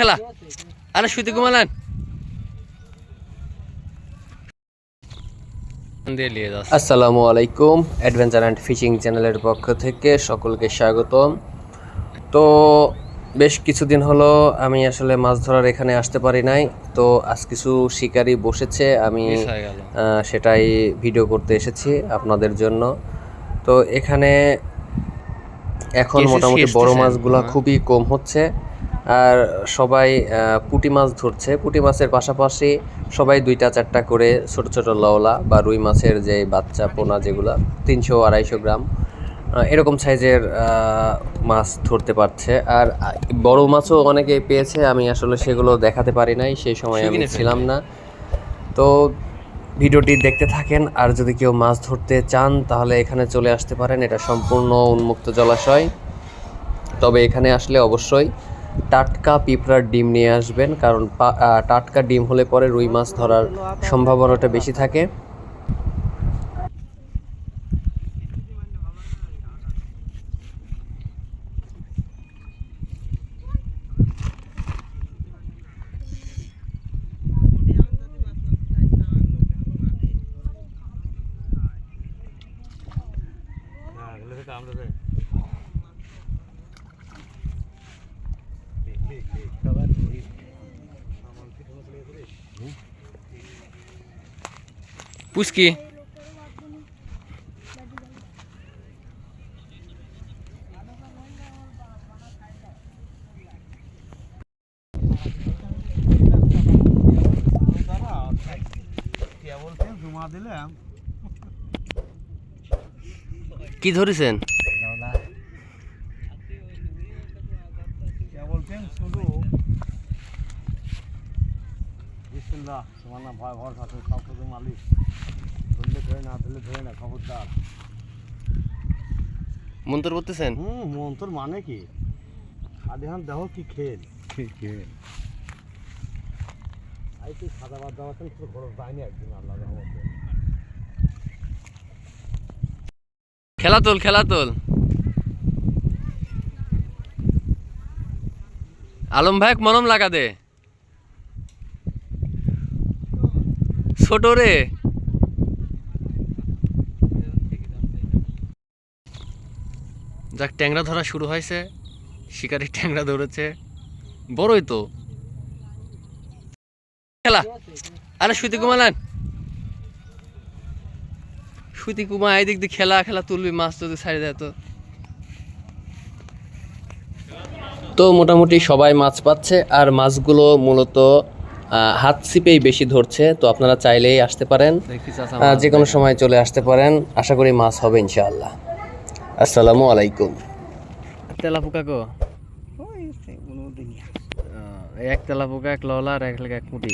খেলা। আরে সুতি কুমালান আসসালামু আলাইকুম অ্যাডভেঞ্চার অ্যান্ড ফিশিং চ্যানেলের পক্ষ থেকে সকলকে স্বাগতম। তো বেশ কিছুদিন হলো আমি আসলে মাছ ধরার এখানে আসতে পারি নাই। তো আজ কিছু শিকারি বসেছে আমি সেটাই ভিডিও করতে এসেছি আপনাদের জন্য। তো এখানে এখন মোটামুটি বড় মাছগুলো হ্যাঁ। খুবই কম হচ্ছে। আর সবাই পুঁটি মাছ ধরছে। পুঁটি মাছের পাশাপাশি সবাই দুইটা চারটা করে ছোট ছোট লওলা বা রুই মাছের যে বাচ্চা পোনা যেগুলো তিনশো আড়াইশো গ্রাম এরকম সাইজের মাছ ধরতে পারছে। আর বড় মাছও অনেকে পেয়েছে আমি আসলে সেগুলো দেখাতে পারি নাই সেই সময় আমি ছিলাম না। তো ভিডিওটি দেখতে থাকেন আর যদি কেউ মাছ ধরতে চান তাহলে এখানে চলে আসতে পারেন। এটা সম্পূর্ণ উন্মুক্ত জলাশয়। তবে এখানে আসলে অবশ্যই টাটকা পিঁপড়ার ডিম নিয়ে আসবেন, কারণ টাটকা ডিম হলে পরে রুই মাছ ধরার সম্ভাবনাটা বেশি থাকে। পুচকি দিলাম কি ধরেছেন? বলতেন শুধু। বিসমিল্লাহ তোমার না ভয় ভরসা তুমি সব কিছু মালিক। ধরলে ধরে না ধরলে ধরে না খবরদার। মন্তর করতেছেন হুম মন্তর মানে কি? খালি হান দেহ কি খেল? কি খেল? আই তুই সাদা বাদ দেওয়া তোর ঘর যায়নি একদিন আল্লাহ রহমতে খেলা তোল খেলা তোল আলম ভাই মলম লাগা দে। ছোট রে। যাক, ট্যাংরা ধরা শুরু হয়েছে। শিকারি ট্যাংরা ধরেছে। বড়ই তো। খেলা। আরে সুতি কুমালান সুতি কুমা এদিক দিয়ে খেলা খেলা তুলবি, মাছ যদি ছাড়ি দেয় তো। তো মোটামুটি সবাই মাছ পাচ্ছে, আর মাছগুলো মূলত হাত সিপেই বেশি ধরছে তো আপনারা চাইলেই আসতে পারেন। যে কোনো সময় চলে আসতে পারেন আশা করি মাছ হবে ইনশাআল্লাহ। আসসালামু আলাইকুম। তেলা পোকা গো এক তেলা পোকা এক ললা আর এক এক মুটি